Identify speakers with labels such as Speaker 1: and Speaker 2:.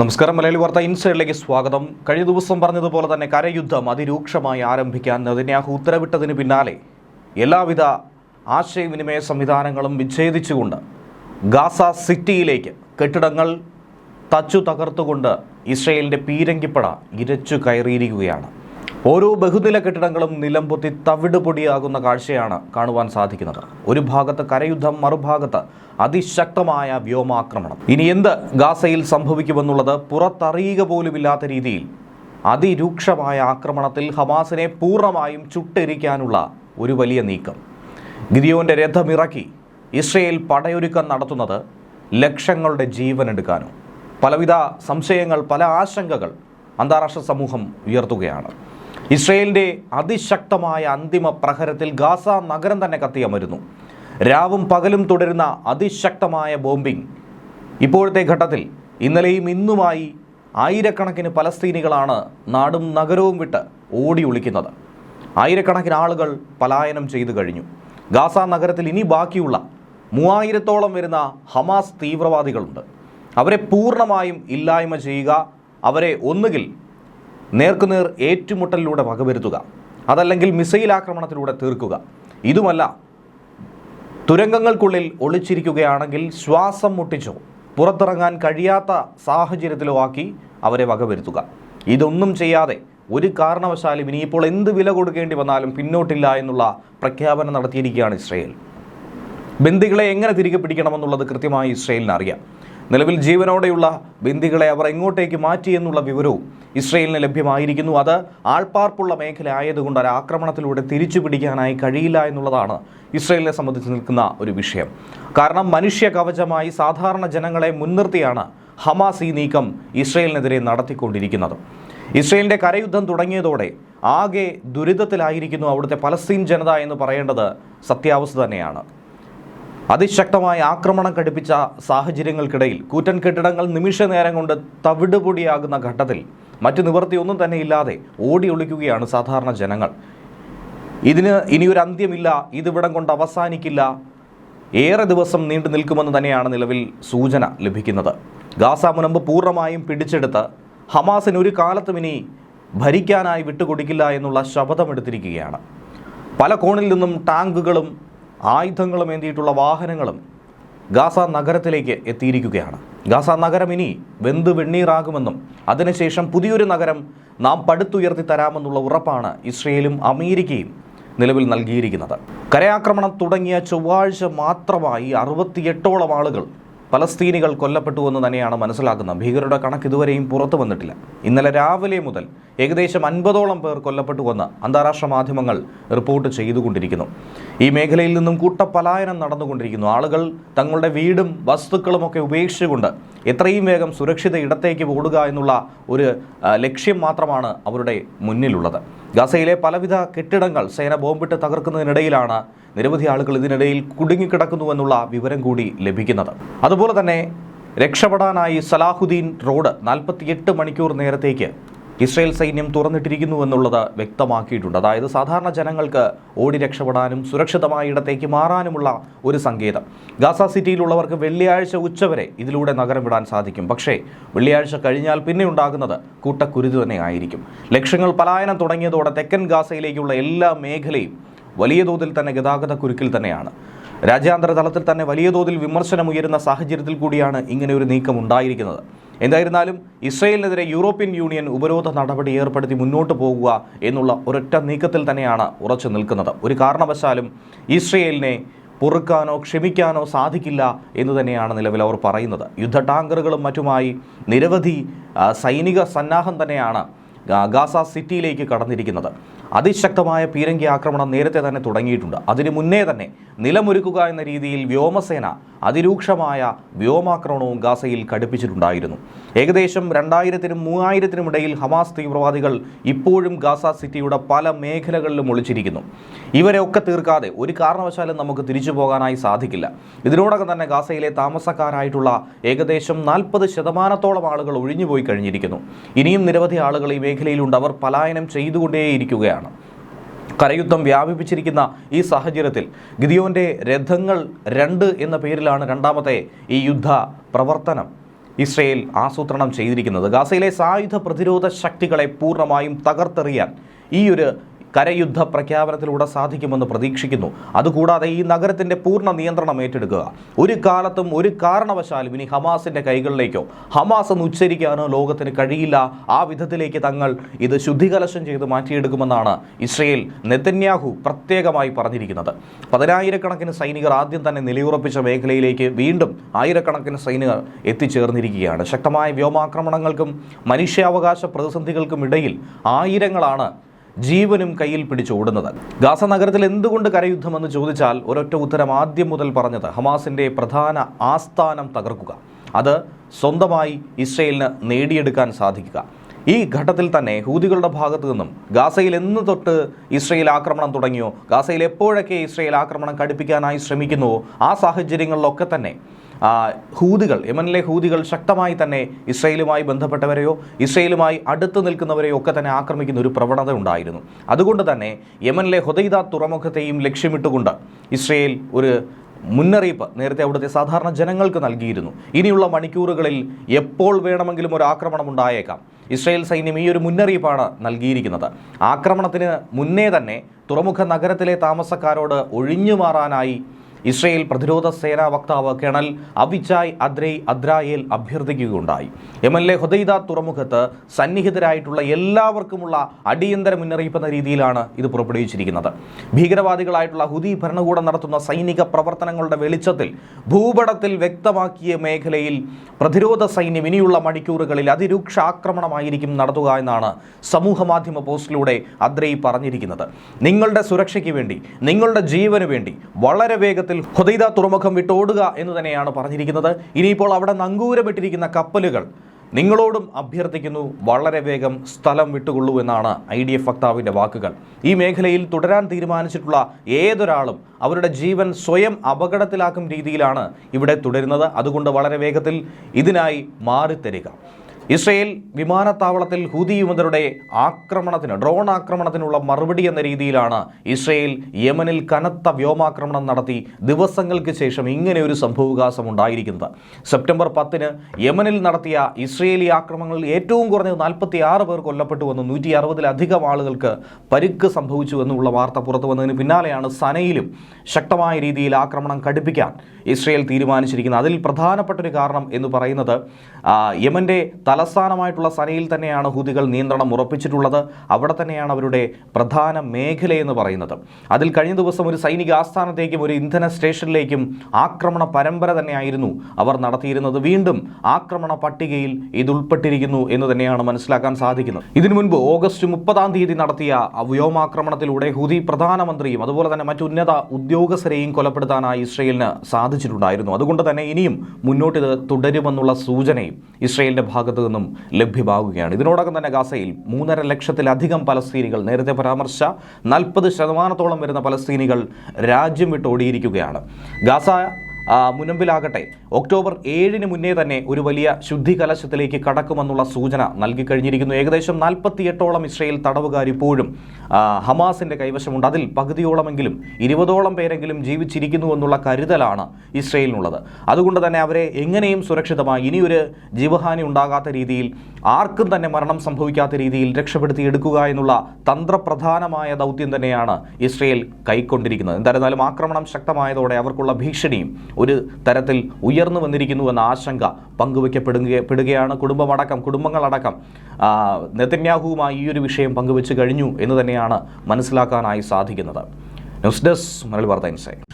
Speaker 1: നമസ്കാരം. മലയാളി വാർത്ത ഇൻസൈഡിലേക്ക് സ്വാഗതം. കഴിഞ്ഞ ദിവസം പറഞ്ഞതുപോലെ തന്നെ കരയുദ്ധം അതിരൂക്ഷമായി ആരംഭിക്കാൻ നെതന്യാഹു ഉത്തരവിട്ടതിന് പിന്നാലെ എല്ലാവിധ ആശയവിനിമയ സംവിധാനങ്ങളും വിച്ഛേദിച്ചുകൊണ്ട് ഗാസ സിറ്റിയിലേക്ക് കെട്ടിടങ്ങൾ തച്ചു തകർത്തുകൊണ്ട് ഇസ്രയേലിന്റെ പീരങ്കിപ്പട ഇരച്ചു കയറിയിരിക്കുകയാണ്. ഓരോ ബഹുനില കെട്ടിടങ്ങളും നിലംപൊത്തി തവിടുപൊടിയാകുന്ന കാഴ്ചയാണ് കാണുവാൻ സാധിക്കുന്നത്. ഒരു ഭാഗത്ത് കരയുദ്ധം മറുഭാഗത്ത് അതിശക്തമായ വ്യോമാക്രമണം. ഇനി എന്ത് ഗാസയിൽ സംഭവിക്കുമെന്നുള്ളത് പുറത്തറിയുക പോലുമില്ലാത്ത രീതിയിൽ അതിരൂക്ഷമായ ആക്രമണത്തിൽ ഹമാസിനെ പൂർണമായും ചുട്ടെരിക്കാനുള്ള ഒരു വലിയ നീക്കം. ഗിരിയോന്റെ രഥമിറക്കി ഇസ്രയേൽ പടയൊരുക്കം നടത്തുന്നത് ലക്ഷങ്ങളുടെ ജീവൻ എടുക്കാനോ പലവിധ സംശയങ്ങൾ പല ആശങ്കകൾ അന്താരാഷ്ട്ര സമൂഹം ഉയർത്തുകയാണ്. ഇസ്രയേലിന്റെ അതിശക്തമായ അന്തിമ പ്രഹരത്തിൽ ഗാസ നഗരം തന്നെ കത്തിയമരുന്നു രാവും പകലും തുടരുന്ന അതിശക്തമായ ബോംബിംഗ്. ഇപ്പോഴത്തെ ഘട്ടത്തിൽ ഇന്നലെയും ഇന്നുമായി ആയിരക്കണക്കിന് പലസ്തീനികളാണ് നാടും നഗരവും വിട്ട് ഓടി ഒളിക്കുന്നത്. ആയിരക്കണക്കിന് ആളുകൾ പലായനം ചെയ്തു കഴിഞ്ഞു. ഗാസ നഗരത്തിൽ ഇനി ബാക്കിയുള്ള മൂവായിരത്തോളം വരുന്ന ഹമാസ് തീവ്രവാദികളുണ്ട്. അവരെ പൂർണമായും ഇല്ലായ്മ ചെയ്യുക അവരെ ഒന്നുകിൽ നേർക്കുനേർ ഏറ്റുമുട്ടലിലൂടെ വകവരുത്തുക. അതല്ലെങ്കിൽ മിസൈൽ ആക്രമണത്തിലൂടെ തീർക്കുക. ഇതുമല്ല തുരങ്കങ്ങൾക്കുള്ളിൽ ഒളിച്ചിരിക്കുകയാണെങ്കിൽ ശ്വാസം മുട്ടിച്ചോ പുറത്തിറങ്ങാൻ കഴിയാത്ത സാഹചര്യത്തിലോ ആക്കി അവരെ വകവരുത്തുക. ഇതൊന്നും ചെയ്യാതെ ഒരു കാരണവശാലും ഇനിയിപ്പോൾ എന്ത് വില കൊടുക്കേണ്ടി വന്നാലും പിന്നോട്ടില്ല എന്നുള്ള പ്രഖ്യാപനം നടത്തിയിരിക്കുകയാണ് ഇസ്രയേൽ. ബന്ദികളെ എങ്ങനെ തിരികെ പിടിക്കണമെന്നുള്ളത് കൃത്യമായി ഇസ്രയേലിന് അറിയാം. നിലവിൽ ജീവനോടെയുള്ള ബിന്ദികളെ അവർ എങ്ങോട്ടേക്ക് മാറ്റി എന്നുള്ള വിവരവും ഇസ്രയേലിന് ലഭ്യമായിരിക്കുന്നു. അത് ആൾപ്പാർപ്പുള്ള മേഖല ആയതുകൊണ്ട് ഒരു ആക്രമണത്തിലൂടെ തിരിച്ചു പിടിക്കാനായി കഴിയില്ല എന്നുള്ളതാണ് ഇസ്രയേലിനെ സംബന്ധിച്ച് നിൽക്കുന്ന ഒരു വിഷയം. കാരണം മനുഷ്യ കവചമായി സാധാരണ ജനങ്ങളെ മുൻനിർത്തിയാണ് ഹമാസ് ഈ നീക്കം ഇസ്രയേലിനെതിരെ നടത്തിക്കൊണ്ടിരിക്കുന്നത്. ഇസ്രയേലിന്റെ കരയുദ്ധം തുടങ്ങിയതോടെ ആകെ ദുരിതത്തിലായിരിക്കുന്നു അവിടുത്തെ പലസ്തീൻ ജനത എന്ന് പറയേണ്ടത് സത്യാവസ്ഥ തന്നെയാണ്. അതിശക്തമായ ആക്രമണം ഘടിപ്പിച്ച സാഹചര്യങ്ങൾക്കിടയിൽ കൂറ്റൻ കെട്ടിടങ്ങൾ നിമിഷ നേരം കൊണ്ട് തവിടുപൊടിയാകുന്ന ഘട്ടത്തിൽ മറ്റു നിവൃത്തിയൊന്നും തന്നെ ഇല്ലാതെ ഓടി ഒളിക്കുകയാണ് സാധാരണ ജനങ്ങൾ. ഇതിന് ഇനിയൊരു അന്ത്യമില്ല ഇതിവിടം കൊണ്ട് അവസാനിക്കില്ല. ഏറെ ദിവസം നീണ്ടു നിൽക്കുമെന്ന് തന്നെയാണ് നിലവിൽ സൂചന ലഭിക്കുന്നത്. ഗാസ മുനമ്പ് പൂർണമായും പിടിച്ചെടുത്ത് ഹമാസിന് ഒരു കാലത്തും ഇനി ഭരിക്കാനായി വിട്ടുകൊടുക്കില്ല എന്നുള്ള ശപഥമെടുത്തിരിക്കുകയാണ്. പല കോണിൽ നിന്നും ടാങ്കുകളും ആയുധങ്ങളും ഏന്തിയിട്ടുള്ള വാഹനങ്ങളും ഗാസ നഗരത്തിലേക്ക് എത്തിയിരിക്കുകയാണ്. ഗാസ നഗരം ഇനി വെന്ത് വെണ്ണീറാകുമെന്നും അതിനുശേഷം പുതിയൊരു നഗരം നാം പടുത്തുയർത്തി തരാമെന്നുള്ള ഉറപ്പാണ് ഇസ്രയേലും അമേരിക്കയും നിലവിൽ നൽകിയിരിക്കുന്നത്. കരയാക്രമണം തുടങ്ങിയ ചൊവ്വാഴ്ച മാത്രമായി അറുപത്തിയെട്ടോളം ആളുകൾ പലസ്തീനികൾ കൊല്ലപ്പെട്ടു എന്ന് തന്നെയാണ് മനസ്സിലാക്കുന്നത്. ഭീകരരുടെ കണക്ക് ഇതുവരെയും പുറത്തു വന്നിട്ടില്ല. ഇന്നലെ രാവിലെ മുതൽ ഏകദേശം അൻപതോളം പേർ കൊല്ലപ്പെട്ടുവെന്ന് അന്താരാഷ്ട്ര മാധ്യമങ്ങൾ റിപ്പോർട്ട് ചെയ്തുകൊണ്ടിരിക്കുന്നു. ഈ മേഖലയിൽ നിന്നും കൂട്ടപലായനം നടന്നുകൊണ്ടിരിക്കുന്നു. ആളുകൾ തങ്ങളുടെ വീടും വസ്തുക്കളുമൊക്കെ ഉപേക്ഷിച്ചുകൊണ്ട് എത്രയും വേഗം സുരക്ഷിത ഇടത്തേക്ക് ഓടുക എന്നുള്ള ഒരു ലക്ഷ്യം മാത്രമാണ് അവരുടെ മുന്നിലുള്ളത്. ഗാസയിലെ പലവിധ കെട്ടിടങ്ങൾ സേന ബോംബിട്ട് തകർക്കുന്നതിനിടയിലാണ് നിരവധി ആളുകൾ ഇതിനിടയിൽ കുടുങ്ങിക്കിടക്കുന്നുവെന്നുള്ള വിവരം കൂടി ലഭിക്കുന്നത്. അതുപോലെ തന്നെ രക്ഷപ്പെടാനായി സലാഹുദ്ദീൻ റോഡ് നാൽപ്പത്തിയെട്ട് മണിക്കൂർ നേരത്തേക്ക് ഇസ്രയേൽ സൈന്യം തുറന്നിട്ടിരിക്കുന്നുവെന്നുള്ളത് വ്യക്തമാക്കിയിട്ടുണ്ട്. അതായത് സാധാരണ ജനങ്ങൾക്ക് ഓടി രക്ഷപ്പെടാനും സുരക്ഷിതമായ ഇടത്തേക്ക് മാറാനുമുള്ള ഒരു സങ്കേതം. ഗാസ സിറ്റിയിലുള്ളവർക്ക് വെള്ളിയാഴ്ച ഉച്ചവരെ ഇതിലൂടെ നഗരം വിടാൻ സാധിക്കും. പക്ഷേ വെള്ളിയാഴ്ച കഴിഞ്ഞാൽ പിന്നെ ഉണ്ടാകുന്നത് കൂട്ടക്കുരുതി തന്നെ ആയിരിക്കും ലക്ഷങ്ങൾ പലായനം തുടങ്ങിയതോടെ തെക്കൻ ഗാസയിലേക്കുള്ള എല്ലാ മേഖലയും വലിയ തോതിൽ തന്നെ ഗതാഗത കുരുക്കിൽ തന്നെയാണ്. രാജ്യാന്തര തലത്തിൽ തന്നെ വലിയ തോതിൽ വിമർശനം ഉയരുന്ന സാഹചര്യത്തിൽ കൂടിയാണ് ഇങ്ങനെ ഒരു നീക്കം ഉണ്ടായിരിക്കുന്നത്. എന്തായിരുന്നാലും ഇസ്രയേലിനെതിരെ യൂറോപ്യൻ യൂണിയൻ ഉപരോധ നടപടി ഏർപ്പെടുത്തി മുന്നോട്ട് പോകുക എന്നുള്ള ഒരൊറ്റ നീക്കത്തിൽ തന്നെയാണ് ഉറച്ചു നിൽക്കുന്നത്. ഒരു കാരണവശാലും ഇസ്രയേലിനെ പൊറുക്കാനോ ക്ഷമിക്കാനോ സാധിക്കില്ല എന്ന് തന്നെയാണ് നിലവിൽ അവർ പറയുന്നത്. യുദ്ധ ടാങ്കറുകളും മറ്റുമായി നിരവധി സൈനിക സന്നാഹം തന്നെയാണ് ഗാസ സിറ്റിയിലേക്ക് കടന്നിരിക്കുന്നത്. അതിശക്തമായ പീരങ്കി ആക്രമണം നേരത്തെ തന്നെ തുടങ്ങിയിട്ടുണ്ട്. അതിനു മുന്നേ തന്നെ നിലമൊരുക്കുക എന്ന രീതിയിൽ വ്യോമസേന അതിരൂക്ഷമായ വ്യോമാക്രമണവും ഗാസയിൽ ഘടിപ്പിച്ചിട്ടുണ്ടായിരുന്നു. ഏകദേശം രണ്ടായിരത്തിനും മൂവായിരത്തിനും ഇടയിൽ ഹമാസ് തീവ്രവാദികൾ ഇപ്പോഴും ഗാസ സിറ്റിയുടെ പല മേഖലകളിലും ഒളിച്ചിരിക്കുന്നു. ഇവരെ ഒക്കെ തീർക്കാതെ ഒരു കാരണവശാലും നമുക്ക് തിരിച്ചു പോകാനായി സാധിക്കില്ല. ഇതിനോടകം തന്നെ ഗാസയിലെ താമസക്കാരായിട്ടുള്ള ഏകദേശം നാൽപ്പത് ശതമാനത്തോളം ആളുകൾ ഒഴിഞ്ഞുപോയി കഴിഞ്ഞിരിക്കുന്നു. ഇനിയും നിരവധി ആളുകൾ ഈ മേഖലയിലുണ്ട്. അവർ പലായനം ചെയ്തുകൊണ്ടേയിരിക്കുകയാണ്. കരയുദ്ധം വ്യാപിപ്പിച്ചിരിക്കുന്ന ഈ സാഹചര്യത്തിൽ ഗിദിയോന്റെ രഥങ്ങൾ രണ്ട് എന്ന പേരിലാണ് രണ്ടാമത്തെ ഈ യുദ്ധ പ്രവർത്തനം ഇസ്രയേൽ ആസൂത്രണം ചെയ്തിരിക്കുന്നത്. ഗാസയിലെ സായുധ പ്രതിരോധ ശക്തികളെ പൂർണമായും തകർത്തെറിയാൻ ഈ ഒരു കരയുദ്ധ പ്രഖ്യാപനത്തിലൂടെ സാധിക്കുമെന്ന് പ്രതീക്ഷിക്കുന്നു. അതുകൂടാതെ ഈ നഗരത്തിന്റെ പൂർണ നിയന്ത്രണം ഏറ്റെടുക്കുക. ഒരു കാലത്തും ഒരു കാരണവശാലും ഇനി ഹമാസിന്റെ കൈകളിലേക്കോ ഹമാസ് എന്ന് ഉച്ചരിക്കാനോ ലോകത്തിന് കഴിയില്ല. ആ വിധത്തിലേക്ക് തങ്ങൾ ഇത് ശുദ്ധികലശം ചെയ്ത് മാറ്റിയെടുക്കുമെന്നാണ് ഇസ്രയേൽ നെതന്യാഹു പ്രത്യേകമായി പറഞ്ഞിരിക്കുന്നത്. പതിനായിരക്കണക്കിന് സൈനികർ ആദ്യം തന്നെ നിലയുറപ്പിച്ച മേഖലയിലേക്ക് വീണ്ടും ആയിരക്കണക്കിന് സൈനികർ എത്തിച്ചേർന്നിരിക്കുകയാണ്. ശക്തമായ വ്യോമാക്രമണങ്ങൾക്കും മനുഷ്യാവകാശ പ്രതിസന്ധികൾക്കും ഇടയിൽ ആയിരങ്ങളാണ് ജീവനും കയ്യിൽ പിടിച്ചു ഓടുന്നത്. ഗാസ നഗരത്തിൽ എന്തുകൊണ്ട് കരയുദ്ധമെന്ന് ചോദിച്ചാൽ ഒരൊറ്റ ഉത്തരം ആദ്യം മുതൽ പറഞ്ഞത് ഹമാസിന്റെ പ്രധാന ആസ്ഥാനം തകർക്കുക. അത് സ്വന്തമായി ഇസ്രയേലിന് നേടിയെടുക്കാൻ സാധിക്കുക. ഈ ഘട്ടത്തിൽ തന്നെ ഹൂതികളുടെ ഭാഗത്തു നിന്നും ഗാസയിൽ എന്ന് തൊട്ട് ഇസ്രയേൽ ആക്രമണം തുടങ്ങിയോ? ഗാസയിൽ എപ്പോഴൊക്കെ ഇസ്രയേൽ ആക്രമണം കടുപ്പിക്കാനായി ശ്രമിക്കുന്നുവോ ആ സാഹചര്യങ്ങളിലൊക്കെ തന്നെ ഹൂതികൾ യമനിലെ ഹൂതികൾ ശക്തമായി തന്നെ ഇസ്രയേലുമായി ബന്ധപ്പെട്ടവരെയോ ഇസ്രയേലുമായി അടുത്ത് നിൽക്കുന്നവരെയോ ഒക്കെ തന്നെ ആക്രമിക്കുന്ന ഒരു പ്രവണത ഉണ്ടായിരുന്നു. അതുകൊണ്ട് തന്നെ യമനിലെ ഹുദൈദ തുറമുഖത്തെയും ലക്ഷ്യമിട്ടുകൊണ്ട് ഇസ്രയേൽ ഒരു മുന്നറിയിപ്പ് നേരത്തെ അവിടുത്തെ സാധാരണ ജനങ്ങൾക്ക് നൽകിയിരുന്നു. ഇനിയുള്ള മണിക്കൂറുകളിൽ എപ്പോൾ വേണമെങ്കിലും ഒരു ആക്രമണം ഉണ്ടായേക്കാം. ഇസ്രായേൽ സൈന്യം ഈ ഒരു മുന്നറിയിപ്പാണ് നൽകിയിരിക്കുന്നത്. ആക്രമണത്തിന് മുന്നേ തന്നെ തുറമുഖ നഗരത്തിലെ താമസക്കാരോട് ഒഴിഞ്ഞു മാറാനായി ഇസ്രയേൽ പ്രതിരോധ സേനാ വക്താവ് കേണൽ അവിചായ് അദ്രൈ അദ്രായേൽ അഭ്യർത്ഥിക്കുകയുണ്ടായി. എം എൽ എ ഹുദൈദ തുറമുഖത്ത് സന്നിഹിതരായിട്ടുള്ള എല്ലാവർക്കുമുള്ള അടിയന്തര മുന്നറിയിപ്പ് എന്ന രീതിയിലാണ് ഇത് പുറപ്പെടുവിച്ചിരിക്കുന്നത്. ഭീകരവാദികളായിട്ടുള്ള ഹുദി ഭരണകൂടം നടത്തുന്ന സൈനിക പ്രവർത്തനങ്ങളുടെ വെളിച്ചത്തിൽ ഭൂപടത്തിൽ വ്യക്തമാക്കിയ മേഖലയിൽ പ്രതിരോധ സൈന്യം ഇനിയുള്ള മണിക്കൂറുകളിൽ അതിരൂക്ഷ ആക്രമണമായിരിക്കും നടത്തുക എന്നാണ് സമൂഹ മാധ്യമ പോസ്റ്റിലൂടെ അദ്രൈ പറഞ്ഞിരിക്കുന്നത്. നിങ്ങളുടെ സുരക്ഷയ്ക്ക് വേണ്ടി നിങ്ങളുടെ ജീവന് വേണ്ടി വളരെ വേഗത്തിൽ ഹുദൈദ തുറമുഖം വിട്ടോടുക എന്ന് തന്നെയാണ് പറഞ്ഞിരിക്കുന്നത്. ഇനിയിപ്പോൾ അവിടെ നങ്കൂരമിട്ടിരിക്കുന്ന കപ്പലുകൾ നിങ്ങളോടും അഭ്യർത്ഥിക്കുന്നു വളരെ വേഗം സ്ഥലം വിട്ടുകൊള്ളൂ എന്നാണ് ഐ ഡി എഫ് വക്താവിന്റെ വാക്കുകൾ. ഈ മേഖലയിൽ തുടരാൻ തീരുമാനിച്ചിട്ടുള്ള ഏതൊരാളും അവരുടെ ജീവൻ സ്വയം അപകടത്തിലാക്കും രീതിയിലാണ് ഇവിടെ തുടരുന്നത്. അതുകൊണ്ട് വളരെ വേഗത്തിൽ ഇതിനായി മാറിത്തരിക. ഇസ്രയേൽ വിമാനത്താവളത്തിൽ ഹുദി യുവതരുടെ ആക്രമണത്തിന് ഡ്രോൺ ആക്രമണത്തിനുള്ള മറുപടി എന്ന രീതിയിലാണ് ഇസ്രയേൽ യമനിൽ കനത്ത വ്യോമാക്രമണം നടത്തി ദിവസങ്ങൾക്ക് ശേഷം ഇങ്ങനെ ഒരു സംഭവവികാസം ഉണ്ടായിരിക്കുന്നത്. സെപ്റ്റംബർ പത്തിന് യമനിൽ നടത്തിയ ഇസ്രയേലി ആക്രമണങ്ങളിൽ ഏറ്റവും കുറഞ്ഞത് നാൽപ്പത്തി ആറ് പേർ കൊല്ലപ്പെട്ടുവെന്നും നൂറ്റി അറുപതിലധികം ആളുകൾക്ക് പരുക്ക് സംഭവിച്ചു എന്നുള്ള വാർത്ത പുറത്തു വന്നതിന് പിന്നാലെയാണ് സനയിലും ശക്തമായ രീതിയിൽ ആക്രമണം കടുപ്പിക്കാൻ ഇസ്രയേൽ തീരുമാനിച്ചിരിക്കുന്നത്. അതിൽ പ്രധാനപ്പെട്ട ഒരു കാരണം എന്ന് പറയുന്നത് യമന്റെ യമന്റെ തലസ്ഥാനമായിട്ടുള്ള സനയിൽ തന്നെയാണ് ഹൂതികൾ നിയന്ത്രണം ഉറപ്പിച്ചിട്ടുള്ളത്. അവിടെ തന്നെയാണ് അവരുടെ പ്രധാന മേഖലയെന്ന് പറയുന്നത്. അതിൽ കഴിഞ്ഞ ദിവസം ഒരു സൈനിക ആസ്ഥാനത്തേക്കും ഒരു ഇന്ധന സ്റ്റേഷനിലേക്കും ആക്രമണ പരമ്പര തന്നെയായിരുന്നു അവർ നടത്തിയിരുന്നത്. വീണ്ടും ആക്രമണ പട്ടികയിൽ ഇത് ഉൾപ്പെട്ടിരിക്കുന്നു എന്ന് തന്നെയാണ് മനസ്സിലാക്കാൻ സാധിക്കുന്നത്. ഇതിനു മുൻപ് ഓഗസ്റ്റ് മുപ്പതാം തീയതി നടത്തിയ വ്യോമാക്രമണത്തിലൂടെ ഹുദി പ്രധാനമന്ത്രിയും അതുപോലെ തന്നെ മറ്റു ഉന്നത ഉദ്യോഗസ്ഥരെയും കൊലപ്പെടുത്താനായി ഇസ്രയേലിന് സാധിച്ചിട്ടുണ്ടായിരുന്നു. അതുകൊണ്ട് തന്നെ ഇനിയും മുന്നോട്ട് ഇത് തുടരുമെന്നുള്ള സൂചനയും ഇസ്രയേലിന്റെ ഭാഗത്തു നിന്നും ലഭ്യമാകുകയാണ്. ഇതിനോടകം തന്നെ ഗാസയിൽ മൂന്നര ലക്ഷത്തിലധികം പലസ്തീനികൾ നേരത്തെ പരാമർശിച്ച നാൽപ്പത് ശതമാനത്തോളം വരുന്ന പലസ്തീനികൾ രാജ്യം വിട്ട് ഓടിയിരിക്കുകയാണ് ഗാസ മുനമ്പിലാകട്ടെ. ഒക്ടോബർ ഏഴിന് മുന്നേ തന്നെ ഒരു വലിയ ശുദ്ധി കലശത്തിലേക്ക് കടക്കുമെന്നുള്ള സൂചന നൽകിക്കഴിഞ്ഞിരിക്കുന്നു. ഏകദേശം നാൽപ്പത്തിയെട്ടോളം ഇസ്രയേൽ തടവുകാർ ഇപ്പോഴും ഹമാസിന്റെ കൈവശമുണ്ട്. അതിൽ പകുതിയോളമെങ്കിലും ഇരുപതോളം പേരെങ്കിലും ജീവിച്ചിരിക്കുന്നു എന്നുള്ള കരുതലാണ് ഇസ്രയേലിനുള്ളത്. അതുകൊണ്ട് തന്നെ അവരെ എങ്ങനെയും സുരക്ഷിതമായി ഇനിയൊരു ജീവഹാനി ഉണ്ടാകാത്ത രീതിയിൽ ആർക്കും തന്നെ മരണം സംഭവിക്കാത്ത രീതിയിൽ രക്ഷപ്പെടുത്തി എടുക്കുക എന്നുള്ള തന്ത്രപ്രധാനമായ ദൗത്യം തന്നെയാണ് ഇസ്രയേൽ കൈക്കൊണ്ടിരിക്കുന്നത്. എന്തായിരുന്നാലും ആക്രമണം ശക്തമായതോടെ അവർക്കുള്ള ഭീഷണിയും ഒരു തരത്തിൽ ഉയർന്നു വന്നിരിക്കുന്നു എന്ന ആശങ്ക പങ്കുവയ്ക്കപ്പെടുകയാണ് കുടുംബമടക്കം കുടുംബങ്ങളടക്കം നെതന്യാഹുവുമായി ഈ ഒരു വിഷയം പങ്കുവെച്ച് കഴിഞ്ഞു എന്ന് തന്നെയാണ് മനസ്സിലാക്കാനായി സാധിക്കുന്നത്. ന്യൂസ് ഡെസ്ക് മലയാളി വാർത്ത ഇൻസൈറ്റ്.